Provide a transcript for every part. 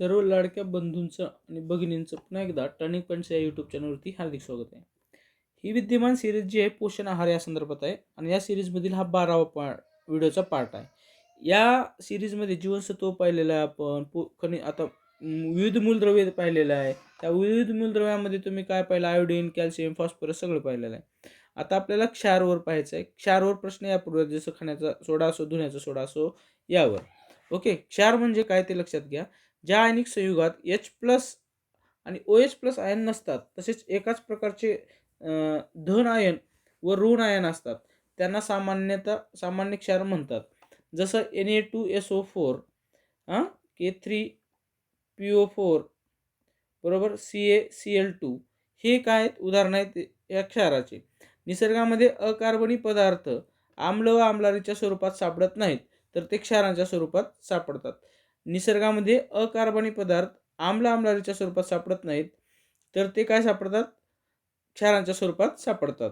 सर्व लाडक्या बंधूंचं आणि भगिनींचं पुन्हा एकदा टर्निंग पॉईंट्स या यूट्यूब चॅनलवरती हार्दिक स्वागत आहे. ही विद्यमान सिरीज जी आहे पोषण आहार या संदर्भात आहे आणि या सिरीजमधील हा बारावा पा व्हिडिओचा पार्ट आहे. या सिरीजमध्ये जीवनसत्व पाहिलेलं आहे आपण पो खनि आता विविध मूलद्रव्य पाहिलेलं आहे. त्या विविध मूलद्रव्यामध्ये तुम्ही काय पाहिलं? आयोडीन कॅल्शियम फॉस्फरस सगळं पाहिलेलं आहे. आता आपल्याला क्षारवर पाहायचं आहे. क्षारवर प्रश्न यापूर्वी जसं खाण्याचा सोडा असो धुण्याचा सोडा असो यावर. ओके क्षार म्हणजे काय ते लक्षात घ्या. ज्या आयनिक संयुगात एच प्लस आणि ओ एच प्लस आयन नसतात तसेच एकाच प्रकारचे धन आयन व ऋण आयन असतात. त्यांना सामान्यतः सामान्य क्षार म्हणतात. जसं N A two S O four हां K three P O four बरोबर C A C L two हे काय आहेत? उदाहरणं आहेत या क्षाराचे. निसर्गामध्ये अकार्बनी पदार्थ आम्ल व आम्लारीच्या स्वरूपात सापडत नाहीत तर ते क्षारांच्या स्वरूपात सापडतात. निसर्गामध्ये अकार्बनी पदार्थ आम्ल आम्लारीच्या स्वरूपात सापडत नाहीत तर ते काय सापडतात? क्षारांच्या स्वरूपात सापडतात.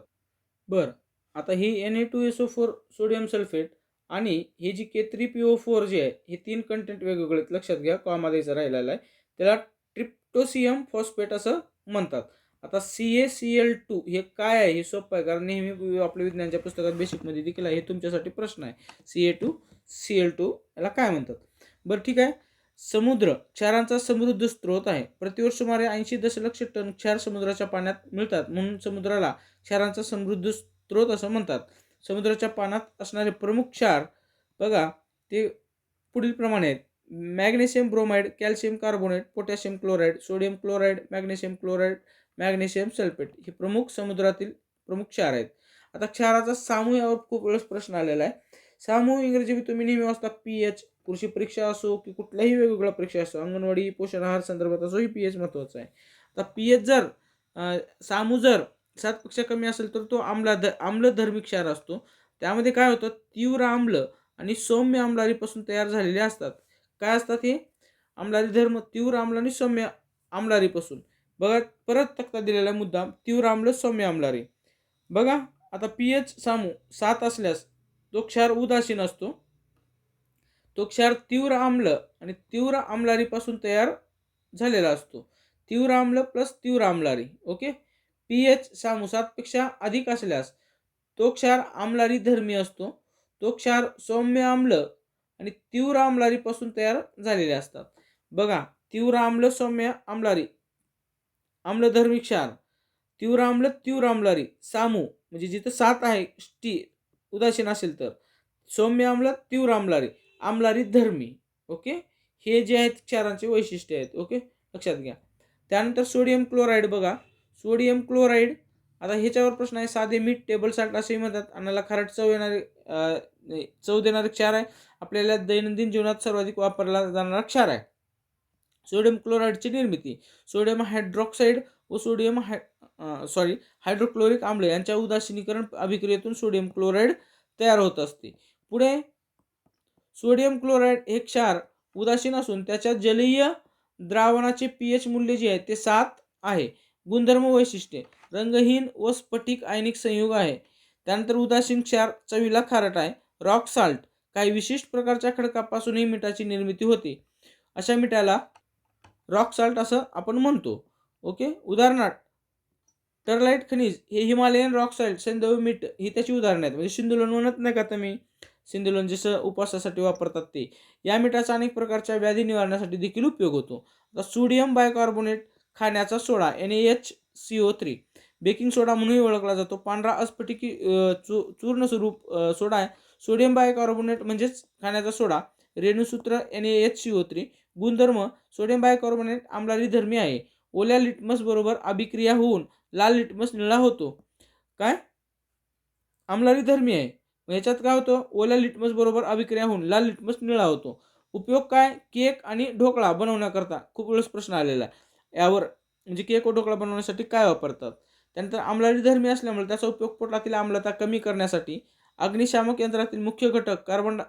बरं आता ही N A two S O four sodium sulphate आणि हे जी K three P O four जे आहे हे तीन कंटेंट वेगवेगळे आहेत. लक्षात घ्या कॉमा द्यायचा राहिलेला आहे. त्याला ट्रिप्टोसियम फॉस्फेट असं म्हणतात. आता C A C L two हे काय आहे? हे सोपं आहे कारण नेहमी आपल्या विज्ञानाच्या पुस्तकात बेसिकमध्ये देखील आहे. हे तुमच्यासाठी प्रश्न आहे. C A two C L two याला काय म्हणतात? बरं ठीक आहे. समुद्र क्षारांचा समृद्ध स्रोत आहे. प्रतिवर्ष सुमारे ऐंशी दशलक्ष टन क्षार समुद्राच्या पाण्यात मिळतात. म्हणून समुद्राला क्षारांचा समृद्ध स्रोत असं म्हणतात. समुद्राच्या पाण्यात असणारे प्रमुख क्षार बघा ते पुढील प्रमाणे आहेत. Magnesium bromide calcium carbonate potassium chloride sodium chloride magnesium chloride magnesium sulphate हे प्रमुख समुद्रातील प्रमुख क्षार आहेत. आता क्षाराचा सामूह यावर खूप वेळेस प्रश्न आलेला आहे. सामूह इंग्रजी तुम्ही नेहमी वाचता पी एच कृषी परीक्षा असो की कुठल्याही वेगवेगळ्या परीक्षा असो अंगणवाडी पोषण आहार संदर्भात असो ही पी एच महत्त्वाचं आहे. आता पी एच जर सामू जर सातपेक्षा कमी असेल तर तो आम्ला ध आम्लधर्मी क्षार असतो. त्यामध्ये काय होतं? तीव्र आम्ल आणि सौम्य आम्लारीपासून तयार झालेले असतात. काय असतात हे? आम्लारी धर्म तीव्र आम्ल आणि सौम्य आम्लारीपासून. बघा परत तक्ता दिलेला मुद्दा तीव्र आम्ल सौम्य आम्लारी. बघा आता पी एच सामू सात असल्यास तो क्षार उदासीन असतो. तो क्षार तीव्र आम्ल आणि तीव्र आम्लारीपासून तयार झालेला असतो. तीव्र आम्ल प्लस तीव्र आम्लारी ओके पी एच सामू सातपेक्षा अधिक असल्यास तो क्षार आम्लारी धर्मी असतो. तो क्षार सौम्य आम्ल आणि तीव्र आम्लारीपासून तयार झालेले असतात. बघा तीव्र आम्ल सौम्य आम्लारी आम्लधर्मी क्षार तीव्र आम्ल तीव्र आम्लारी सामू म्हणजे जिथं सात आहे टी उदासीन असेल तर सौम्य आम्ल तीव्र आम्लारी आमलारी धर्मी ओके? हे जे आहेत क्षारांचे वैशिष्ट्य आहेत ओके? लक्षात घ्या. त्यानंतर सोडियम क्लोराईड बघा. सोडियम क्लोराईड आता ह्याच्यावर प्रश्न आहे साधे मीठ टेबल साल्ट असेही म्हणतात. अन्नाला खारट चव येणारे चव देणारे क्षार आहे. आपल्याला दैनंदिन जीवनात सर्वाधिक वापरला जाणारा क्षार आहे. सोडियम क्लोराईडची निर्मिती. सोडियम हायड्रॉक्साईड व सोडियम हाय सॉरी हायड्रोक्लोरिक आम्ल यांच्या उदासीनीकरण अभिक्रियेतून सोडियम क्लोराईड तयार होत असते. पुढे सोडियम क्लोराईड हे क्षार उदासीन असून त्याच्या जलीय द्रावणाचे पी एच मूल्य जे आहे ते सात आहे. गुणधर्म वैशिष्ट्ये. रंगहीन व स्फटिक आयनिक संयुग आहे. त्यानंतर उदासीन क्षार चवीला खारट आहे. Rock salt. काही विशिष्ट प्रकारच्या खडकापासूनही मिठाची निर्मिती होते. अशा मिठाला रॉक साल्ट असं आपण म्हणतो. ओके? उदाहरणार्थ टर्लाईट खनिज हे हिमालयन रॉक साल्ट सेंदव मीठ ही त्याची उदाहरणं आहेत. म्हणजे सिंधुलोन म्हणत नाही का तुम्ही? सिंधुलोन जसं उपवासासाठी वापरतात ते. या मिठाचा अनेक प्रकारच्या व्याधी निवारण्यासाठी देखील उपयोग होतो. आता सोडियम बायकार्बोनेट खाण्याचा soda N H C O three baking soda म्हणूनही ओळखला जातो. पांढरा अस्फटिकी चू चूर्ण स्वरूप सोडा आहे. सोडियम बायकार्बोनेट म्हणजेच खाण्याचा soda रेणुसूत्र N A H C O three गुणधर्म सोडियम बायकार्बोनेट आम्लारी धर्मी आहे. ओल्या लिटमस बरोबर अभिक्रिया होऊन लाल लिटमस निळा होतो. काय? आम्लारी धर्मी आहे. मग काय होतं? ओल्या लिटमस बरोबर अभिक्रिया होऊन लाल लिटमस निळा होतो. उपयोग काय? केक आणि ढोकळा बनवण्याकरता खूप वेळेस प्रश्न आलेला आहे. यावर म्हणजे केक व ढोकळा बनवण्यासाठी काय वापरतात? त्यानंतर आम्लारी धर्मी असल्यामुळे त्याचा उपयोग पोटातील आम्लता कमी करण्यासाठी अग्निशामक यंत्रातील मुख्य घटक कार्बन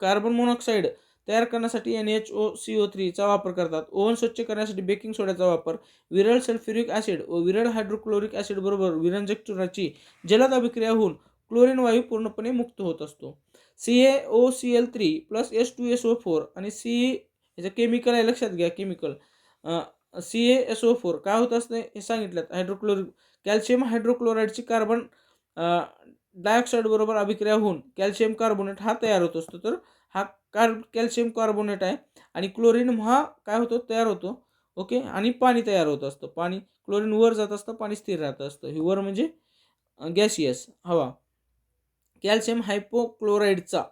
कार्बन मोनॉक्साईड तयार करण्यासाठी N H O C O थ्रीचा वापर करतात. ओव्हन स्वच्छ करण्यासाठी बेकिंग सोड्याचा वापर विरळ सल्फ्युरिक ॲसिड व विरळ हायड्रोक्लोरिक ॲसिड बरोबर विरंजक चूर्णाची जलद अभिक्रिया होऊन क्लोरीन वायू पूर्णपणे मुक्त होत असतो. C A O C L three plus S two S O four आणि सी याचं केमिकल आहे लक्षात घ्या chemical C A S O four काय होत असतं हे सांगितलं. हायड्रोक्लोरिक कॅल्शियम हायड्रोक्लोराईडची कार्बन डायऑक्साईड बरोबर अभिक्रिया होऊन कॅल्शियम कार्बोनेट हा तयार होत असतो. तर हा कार कॅल्शियम कार्बोनेट आहे आणि क्लोरीन हा काय होतो? तयार होतो. ओके? आणि पाणी तयार होत असतं. पाणी क्लोरीन वर जात असतं पाणी स्थिर राहत असतं. ही वर म्हणजे गॅसियस हवा. कॅल्शियम हायपोक्लोराईडचा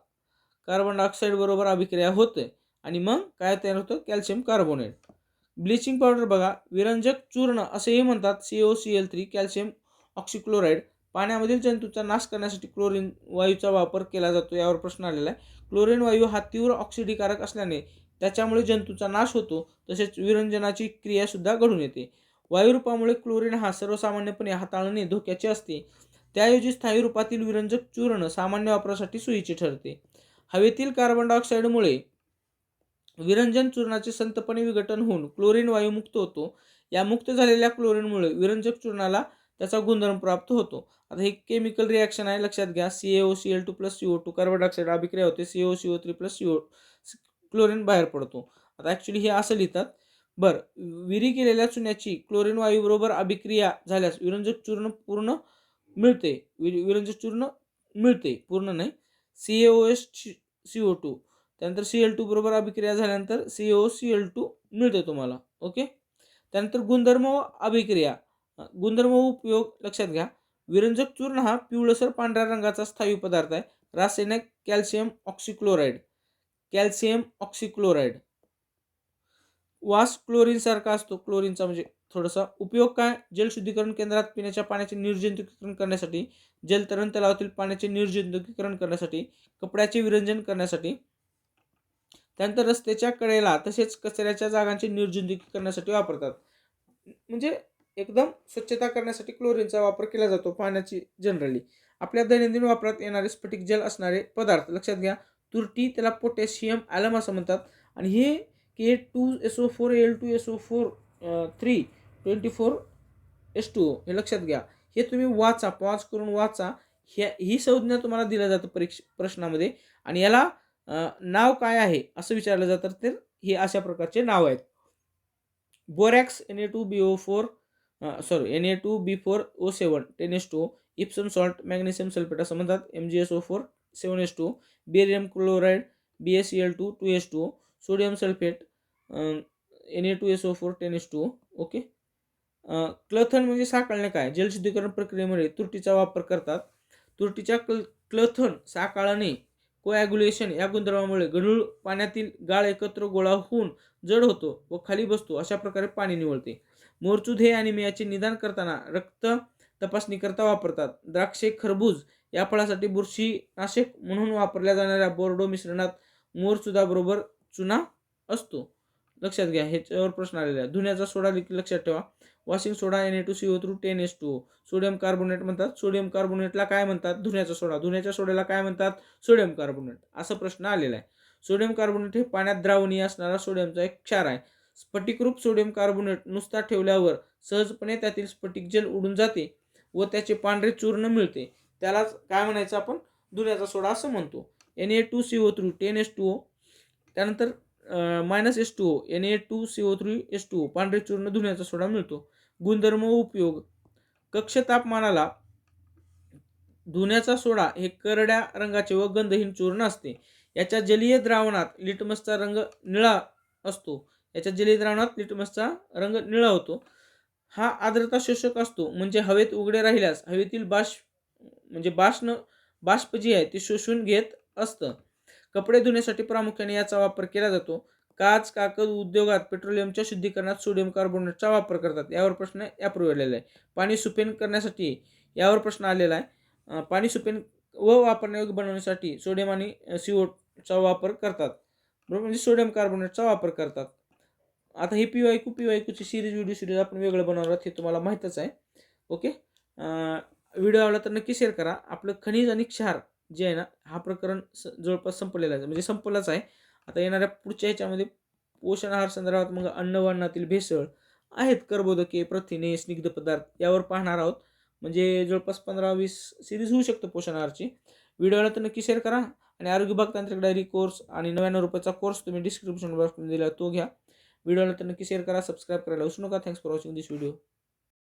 कार्बन डायऑक्साईड बरोबर अभिक्रिया होते. आणि मग काय तयार होतं? Calcium carbonate. ब्लिचिंग पावडर बघा विरंजक चूर्ण असेही म्हणतात. C O C L three calcium oxychloride. पाण्यामधील जंतूचा नाश करण्यासाठी क्लोरीन वायूचा वापर केला जातो. यावर प्रश्न आलेला आहे. क्लोरीन वायू हा तीव्र ऑक्सिडीकारक असल्याने त्याच्यामुळे जंतूचा नाश होतो. तसेच विरंजनाची क्रियासुद्धा घडून येते. वायुरूपामुळे क्लोरीन हा सर्वसामान्यपणे हाताळणे धोक्याचे असते. त्याऐवजी स्थायी रूपातील विरंजक चूर्ण सामान्य वापरासाठी सोयीचे ठरते. हवेतील कार्बन डायऑक्साईडमुळे विरंजन चूर्णाचे संतपणे विघटन होऊन क्लोरीन वायू मुक्त होतो. या मुक्त झालेल्या क्लोरीनमुळे विरंजक चूर्णाला त्याचा गुणधर्म प्राप्त होतो. आता हे केमिकल रिॲक्शन आहे लक्षात घ्या. C A O C L two plus C O two carbon dioxide अभिक्रिया होते. C O C O three plus C O chlorine बाहेर पडतो. आता ॲक्च्युली हे असं लिहितात. बरं विरी केलेल्या चुन्याची क्लोरीन वायूबरोबर अभिक्रिया झाल्यास विरंजक चूर्ण पूर्ण मिळते. विर विरंजक चूर्ण मिळते. पूर्ण नाही. C A O S C O two त्यानंतर सी एल टू बरोबर अभिक्रिया झाल्यानंतर C O C L two मिळते तुम्हाला. ओके? त्यानंतर गुणधर्म व अभिक्रिया. गुणधर्म व उपयोग लक्षात घ्या. विरंजक चूर्ण हा पिवळसर पांढऱ्या रंगाचा स्थायी पदार्थ आहे. रासायनिक कॅल्शियम ऑक्सिक्लोराईड. Calcium oxychloride. वास क्लोरीनसारखा असतो. क्लोरीनचा म्हणजे थोडासा उपयोग काय? जलशुद्धीकरण केंद्रात पिण्याच्या पाण्याचे निर्जंतुकीकरण करण्यासाठी जलतरण तलावातील पाण्याचे निर्जंतुकीकरण करण्यासाठी कपड्याचे विरंजन करण्यासाठी त्यानंतर रस्त्याच्या कडेला तसेच कचऱ्याच्या जागांचे निर्जंतुकीकरणासाठी वापरतात. म्हणजे एकदम स्वच्छता करण्यासाठी क्लोरीनचा वापर केला जातो पाण्याची जनरली. आपल्या दैनंदिन वापरात येणारे स्फटिक जल असणारे पदार्थ लक्षात घ्या तुरटी त्याला पोटॅशियम ॲलम असं म्हणतात. आणि हे K two S O four L two S O four three twenty four S two हे लक्षात घ्या. हे तुम्ही वाचा पॉज करून वाचा. ह्या ही संज्ञा तुम्हाला दिलं जातं परीक्ष प्रश्नामध्ये. आणि याला नाव काय आहे? असं विचारलं जातं तर हे अशा प्रकारचे नाव आहेत. Borax N A two B O four sorry N A two B four O seven ten S two Epsom salt magnesium sulphate असं म्हणतात. M G S O four seven S two barium chloride B S C L two two S two sodium sulphate N A two S O four ten S two okay क्लथन म्हणजे साकाळणे काय? जलशुद्धीकरण प्रक्रियेमध्ये तुरटीचा वापर करतात. तुरटीच्या क्ल क्लथन साकाळणे कोॲग्युलेशन या गुणधर्मामुळे गढूळ पाण्यातील गाळ एकत्र गोळा होऊन जड होतो व खाली बसतो अशा प्रकारे पाणी निवळते. मोरचूद हे अॅनिमियाचे निदान करताना रक्त तपासणीकरता वापरतात. द्राक्षे खरबूज या फळासाठी बुरशीनाशक म्हणून वापरल्या जाणाऱ्या बोर्डो मिश्रणात मोरचुदाबरोबर चुना असतो. लक्षात घ्या ह्याच्यावर प्रश्न आलेला आहे. धुण्याचा सोडा देखील लक्षात ठेवा. Washing soda N A two C O three ten S two sodium carbonate म्हणतात. सोडियम कार्बोनेटला काय म्हणतात? धुण्याचा सोडा. धुण्याच्या सोड्याला काय म्हणतात? Sodium carbonate. असा प्रश्न आलेला आहे. सोडियम कार्बोनेट हे पाण्यात द्रावणीय असणारा सोडियमचा एक क्षार आहे. स्फटिकरूप सोडियम कार्बोनेट नुसता ठेवल्यावर सहजपणे त्यातील स्फटिक जल उडून जाते व त्याचे पांढरे चूर्ण मिळते. त्यालाच काय म्हणायचं आपण? धुण्याचा सोडा असं म्हणतो. N A two C O three ten S two O त्यानंतर minus S two O N A two C O three S two O पांढरे चूर्ण धुण्याचा सोडा मिळतो. गुणधर्म उपयोग. कक्ष तापमानाला धुण्याचा सोडा हे करड्या रंगाचे व गंधहीन चूर्ण असते. याच्या जलीय द्रावणात लिटमसचा रंग निळा असतो. याच्या जलीय द्रावणात लिटमसचा रंग निळा होतो. हा आर्द्रता शोषक असतो. म्हणजे हवेत उघडे राहिल्यास हवेतील बाष्प म्हणजे बाष्ण बाष्प जी आहे ती शोषून घेत असतं. कपडे धुण्यासाठी प्रामुख्याने याचा वापर केला जातो. काच कागद उद्योगात पेट्रोलियमच्या शुद्धीकरणात सोडियम कार्बोनेटचा वापर करतात. यावर प्रश्न यापूर्वी आलेला आहे. पाणी सुपेन करण्यासाठी यावर प्रश्न आलेला आहे. पाणी सुपेन व वापरण्यायोग्य बनवण्यासाठी सोडियम आणि सीओचा वापर करतात. बरोबर? म्हणजे सोडियम कार्बोनेटचा वापर करतात. आता हे P Y Q P Y क्यूची series video series आपण वेगळं बनवणार आहोत हे तुम्हाला माहीतच आहे. ओके? व्हिडिओ आवडला तर नक्की शेअर करा. आपलं खनिज आणि क्षार जे आहे ना हा प्रकरण स जवळपास संपलेला आहे. म्हणजे संपलाच आहे. आता येणाऱ्या पुढच्या ह्याच्यामध्ये पोषण आहार संदर्भात मग अन्न भेसळ आहेत कर्बोदके प्रथिने स्निग्ध पदार्थ यावर पाहणार आहोत. म्हणजे जवळपास पंधरा वीस सिरीज होऊ शकतं पोषण आहारची. व्हिडिओला तर नक्की शेअर करा आणि आरोग्य भाग तांत्रिक डायरी कोर्स आणि नव्याण्णव रुपयाचा कोर्स तुम्ही डिस्क्रिप्शन बॉक्समध्ये दिला तो घ्या. व्हिडिओला तर नक्की शेअर करा सबस्क्राईब करायला विसरू नका. Thanks for watching this video